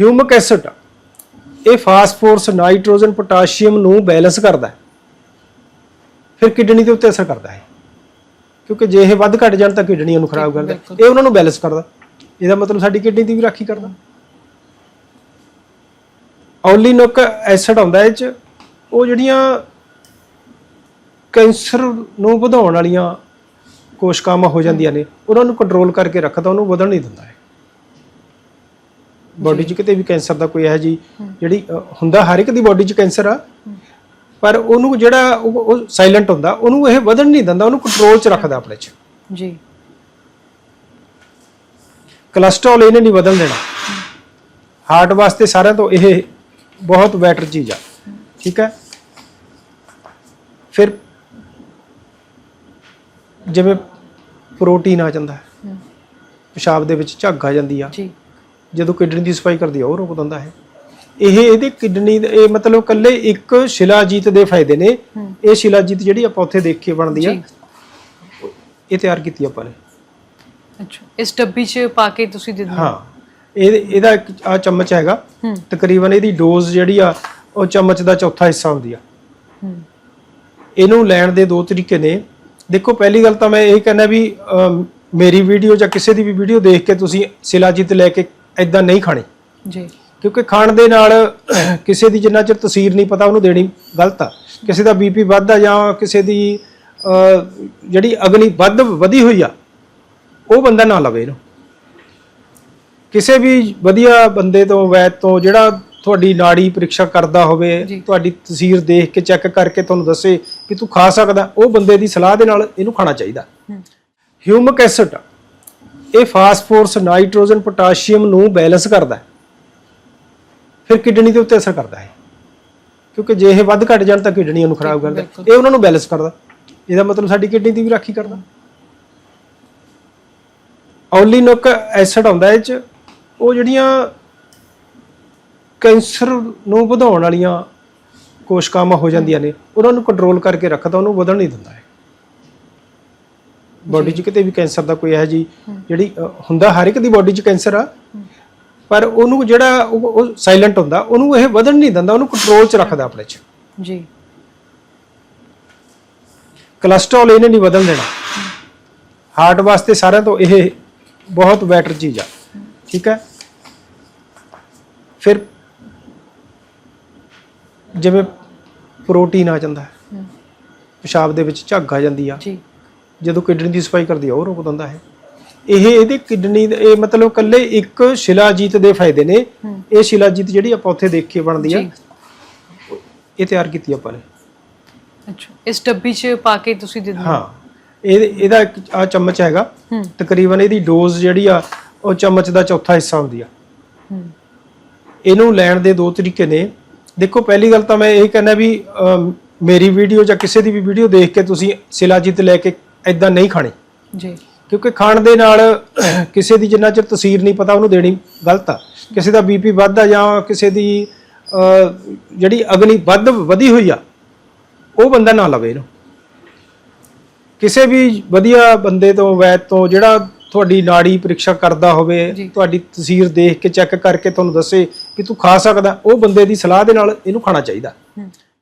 ਹਿਊਮਿਕ acid ਇਹ phosphorus nitrogen potassium ਨੂੰ balance ਕਰਦਾ ਹੈ। ਫਿਰ ਕਿਡਨੀ ਦੇ ਉੱਤੇ ਅਸਰ ਕਰਦਾ ਹੈ। ਕਿਉਂਕਿ ਜੇ ਇਹ ਵੱਧ ਘਟ ਜਾਣ ਤਾਂ ਕਿਡਨੀਆਂ ਨੂੰ ਖਰਾਬ ਕਰਦਾ ਇਹ ਉਹਨਾਂ ਨੂੰ ਬੈਲੈਂਸ ਕਰਦਾ ਇਹਦਾ ਮਤਲਬ ਸਾਡੀ ਕਿਡਨੀ ਦੀ ਵੀ ਰਾਖੀ ਕਰਦਾ ਔਲੀਨੋਕ ਐਸਿਡ ਆਉਂਦਾ ਇਹ ਚ। ਉਹ ਜਿਹੜੀਆਂ ਕੈਂਸਰ ਨੂੰ ਵਧਾਉਣ ਵਾਲੀਆਂ ਕੋਸ਼ਿਕਾਵਾਂ ਹੋ ਜਾਂਦੀਆਂ ਨੇ ਉਹਨਾਂ ਨੂੰ ਕੰਟਰੋਲ ਕਰਕੇ ਰੱਖਦਾ ਉਹਨੂੰ ਵਧਣ ਨਹੀਂ ਦਿੰਦਾ ਬਾਡੀ 'ਚ ਕਿਤੇ ਵੀ ਕੈਂਸਰ ਦਾ ਕੋਈ ਹੈ ਜੀ ਜਿਹੜੀ ਹੁੰਦਾ ਹਰ ਇੱਕ ਦੀ ਬਾਡੀ 'ਚ ਕੈਂਸਰ ਆ। ਪਰ ਉਹਨੂੰ ਜਿਹੜਾ ਉਹ ਸਾਇਲੈਂਟ ਹੁੰਦਾ ਉਹਨੂੰ ਇਹ ਵਧਣ ਨਹੀਂ ਦਿੰਦਾ ਉਹਨੂੰ ਕੰਟਰੋਲ 'ਚ ਰੱਖਦਾ ਆਪਣੇ 'ਚ। ਜੀ। ਕੋਲੇਸਟ੍ਰੋਲ ਇਹਨੇ ਨਹੀਂ ਵਧਣ ਦੇਣਾ। ਹਾਰਟ ਵਾਸਤੇ ਸਾਰਿਆਂ ਤੋਂ ਇਹ ਬਹੁਤ ਬੈਟਰ ਚੀਜ਼ ਆ। ਠੀਕ ਹੈ? ਫਿਰ ਜਿਵੇਂ ਪ੍ਰੋਟੀਨ ਆ ਜਾਂਦਾ ਹੈ। ਪਿਸ਼ਾਬ ਦੇ ਵਿੱਚ ਝੱਗ ਆ ਜਾਂਦੀ ਆ। ਜੀ। ਜਦੋਂ ਕਿਡਨੀ ਦੀ ਸਫ਼ਾਈ ਕਰਦੀ ਆ ਉਹ ਰੋਕ ਦਿੰਦਾ ਹੈ। ਇਹ ਇਹਦੇ ਕਿਡਨੀ ਦੇ ਇਹ ਮਤਲਬ ਕੱਲੇ ਇੱਕ ਸ਼ਿਲਾਜੀਤ ਦੇ ਫਾਇਦੇ ਨੇ। ਇਹ ਸ਼ਿਲਾਜੀਤ ਜਿਹੜੀ ਆਪਾਂ ਉੱਥੇ ਦੇਖ ਕੇ ਬਣਦੀ ਆ ਇਹ ਤਿਆਰ ਕੀਤੀ ਆਪਾਂ ਨੇ। ਅੱਛਾ ਇਸ ਡੱਬੀ 'ਚ ਪਾ ਕੇ ਤੁਸੀਂ ਦਿੰਦੇ ਹੋ? ਇਹ ਇਹਦਾ ਇੱਕ ਆ ਚਮਚ ਹੈਗਾ। ਤਕਰੀਬਨ ਇਹਦੀ ਡੋਜ਼ ਜਿਹੜੀ ਆ ਉਹ ਚਮਚ ਦਾ ਚੌਥਾ ਹਿੱਸਾ ਹੁੰਦੀ ਆ। ਇਹਨੂੰ ਲੈਣ ਦੇ ਦੋ ਤਰੀਕੇ ਨੇ। ਦੇਖੋ ਪਹਿਲੀ ਗੱਲ ਤਾਂ ਮੈਂ ਇਹ ਕਹਿੰਦਾ ਵੀ ਮੇਰੀ ਵੀਡੀਓ ਜਾਂ ਕਿਸੇ ਦੀ ਵੀ ਵੀਡੀਓ ਦੇਖ ਕੇ ਤੁਸੀਂ ਸਿਲਾਜੀਤ ਲੈ ਕੇ ਐਦਾਂ ਨਹੀਂ ਖਾਣੀ। ਜੀ। ਕਿਉਂਕਿ ਖਾਣ ਦੇ ਨਾਲ ਕਿਸੇ ਦੀ ਜਿੰਨਾ ਚਿਰ ਤਸਵੀਰ ਨਹੀਂ ਪਤਾ ਉਹਨੂੰ ਦੇਣੀ ਗਲਤ ਆ। ਕਿਸੇ ਦਾ ਬੀਪੀ ਵੱਧਦਾ ਜਾਂ ਕਿਸੇ ਦੀ ਜਿਹੜੀ ਅਗਨੀ ਵੱਧ ਵਧੀ ਹੋਈ ਆ ਉਹ ਬੰਦਾ ਨਾ ਲਵੇ ਇਹਨੂੰ। ਕਿਸੇ ਵੀ ਵਧੀਆ ਬੰਦੇ ਤੋਂ ਵੈਦ ਤੋਂ ਜਿਹੜਾ ਤੁਹਾਡੀ ਨਾੜੀ ਪ੍ਰੀਖਿਆ ਕਰਦਾ ਹੋਵੇ। ਤੁਹਾਡੀ ਤਸਵੀਰ ਦੇਖ ਕੇ ਚੈੱਕ ਕਰਕੇ ਤੁਹਾਨੂੰ ਦੱਸੇ ਕਿ ਤੂੰ ਖਾ ਸਕਦਾ ਉਹ ਬੰਦੇ ਦੀ ਸਲਾਹ ਦੇ ਨਾਲ ਇਹਨੂੰ ਖਾਣਾ ਚਾਹੀਦਾ। ਹਿਊਮਿਕ ਐਸਿਡ ਇਹ ਫਾਸਫੋਰਸ ਨਾਈਟ੍ਰੋਜਨ ਪੋਟਾਸ਼ੀਅਮ ਨੂੰ ਬੈਲੈਂਸ ਕਰਦਾ ਹੈ। ਫਿਰ ਕਿਡਨੀ ਦੇ ਉੱਤੇ ਅਸਰ ਕਰਦਾ ਹੈ। ਕਿਉਂਕਿ ਜੇ ਇਹ ਵੱਧ ਘਟ ਜਾਣ ਤਾਂ ਕਿਡਨੀਆਂ ਨੂੰ ਖਰਾਬ ਕਰਦਾ ਇਹ ਉਹਨਾਂ ਨੂੰ ਬੈਲੈਂਸ ਕਰਦਾ ਇਹਦਾ ਮਤਲਬ ਸਾਡੀ ਕਿਡਨੀ ਦੀ ਵੀ ਰਾਖੀ ਕਰਦਾ ਔਲੀਨੋਕ ਐਸਿਡ ਆਉਂਦਾ ਇਹ ਚ। ਉਹ ਜਿਹੜੀਆਂ ਕੈਂਸਰ ਨੂੰ ਵਧਾਉਣ ਵਾਲੀਆਂ ਕੋਸ਼ਿਕਾਵਾਂ ਹੋ ਜਾਂਦੀਆਂ ਨੇ ਉਹਨਾਂ ਨੂੰ ਕੰਟਰੋਲ ਕਰਕੇ ਰੱਖਦਾ ਉਹਨੂੰ ਵਧਣ ਨਹੀਂ ਦਿੰਦਾ ਹੈ ਬਾਡੀ 'ਚ ਕਿਤੇ ਵੀ ਕੈਂਸਰ ਦਾ ਕੋਈ ਹੈ ਜੀ ਜਿਹੜੀ ਅ, ਹੁੰਦਾ ਹਰ ਇੱਕ ਦੀ ਬਾਡੀ 'ਚ ਕੈਂਸਰ ਆ। ਪਰ ਉਹਨੂੰ ਜਿਹੜਾ ਉਹ ਸਾਇਲੈਂਟ ਹੁੰਦਾ ਉਹਨੂੰ ਇਹ ਵਧਣ ਨਹੀਂ ਦਿੰਦਾ ਉਹਨੂੰ ਕੰਟਰੋਲ 'ਚ ਰੱਖਦਾ ਆਪਣੇ 'ਚ। ਜੀ। ਕੋਲੇਸਟ੍ਰੋਲ ਇਹਨੇ ਨਹੀਂ ਵਧਣ ਦੇਣਾ। ਹਾਰਟ ਵਾਸਤੇ ਸਾਰਿਆਂ ਤੋਂ ਇਹ ਬਹੁਤ ਬੈਟਰ ਚੀਜ਼ ਆ। ਠੀਕ ਹੈ ਫਿਰ ਜਿਵੇਂ ਪ੍ਰੋਟੀਨ ਆ ਜਾਂਦਾ ਹੈ। ਪਿਸ਼ਾਬ ਦੇ ਵਿੱਚ ਝੱਗ ਆ ਜਾਂਦੀ ਆ। ਜੀ। ਜਦੋਂ ਕਿਡਨੀ ਦੀ ਸਫ਼ਾਈ ਕਰਦੀ ਆ ਉਹ ਰੋਕ ਦਿੰਦਾ ਹੈ। ਇਹ ਇਹਦੇ ਕਿਡਨੀ ਦੇ ਇਹ ਮਤਲਬ ਕੱਲੇ ਇੱਕ ਸ਼ਿਲਾਜੀਤ ਦੇ ਫਾਇਦੇ ਨੇ। ਇਹ ਸ਼ਿਲਾਜੀਤ ਜਿਹੜੀ ਆਪਾਂ ਉੱਥੇ ਦੇਖ ਕੇ ਬਣਦੀ ਆ ਇਹ ਤਿਆਰ ਕੀਤੀ ਆਪਾਂ ਨੇ। ਅੱਛਾ ਇਸ ਡੱਬੀ 'ਚ ਪਾ ਕੇ ਤੁਸੀਂ ਦਿੰਦੇ ਹੋ? ਇਹ ਇਹਦਾ ਆ ਚਮਚ ਹੈਗਾ। ਤਕਰੀਬਨ ਇਹਦੀ ਡੋਜ਼ ਜਿਹੜੀ ਆ ਉਹ ਚਮਚ ਦਾ ਚੌਥਾ ਹਿੱਸਾ ਹੁੰਦੀ ਆ। ਇਹਨੂੰ ਲੈਣ ਦੇ ਦੋ ਤਰੀਕੇ ਨੇ। ਦੇਖੋ ਪਹਿਲੀ ਗੱਲ ਤਾਂ ਮੈਂ ਇਹ ਕਹਿੰਦਾ ਵੀ ਮੇਰੀ ਵੀਡੀਓ ਜਾਂ ਕਿਸੇ ਦੀ ਵੀ ਵੀਡੀਓ ਦੇਖ ਕੇ ਤੁਸੀਂ ਸਿਲਾਜੀਤ ਲੈ ਕੇ ਐਦਾਂ ਨਹੀਂ ਖਾਣੀ। ਜੀ। ਕਿਉਂਕਿ ਖਾਣ ਦੇ ਨਾਲ ਕਿਸੇ ਦੀ ਜਿੰਨਾ ਚਿਰ ਤਸਵੀਰ ਨਹੀਂ ਪਤਾ ਉਹਨੂੰ ਦੇਣੀ ਗਲਤ ਆ। ਕਿਸੇ ਦਾ ਬੀਪੀ ਵੱਧਦਾ ਜਾਂ ਕਿਸੇ ਦੀ ਜਿਹੜੀ ਅਗਨੀ ਵੱਧ ਵਧੀ ਹੋਈ ਆ ਉਹ ਬੰਦਾ ਨਾ ਲਵੇ ਇਹਨੂੰ। ਕਿਸੇ ਵੀ ਵਧੀਆ ਬੰਦੇ ਤੋਂ ਵੈਦ ਤੋਂ ਜਿਹੜਾ ਤੁਹਾਡੀ ਨਾੜੀ ਪ੍ਰੀਖਿਆ ਕਰਦਾ ਹੋਵੇ। ਤੁਹਾਡੀ ਤਸਵੀਰ ਦੇਖ ਕੇ ਚੈੱਕ ਕਰਕੇ ਤੁਹਾਨੂੰ ਦੱਸੇ ਕਿ ਤੂੰ ਖਾ ਸਕਦਾ ਉਹ ਬੰਦੇ ਦੀ ਸਲਾਹ ਦੇ ਨਾਲ ਇਹਨੂੰ ਖਾਣਾ ਚਾਹੀਦਾ। ਹੂੰ।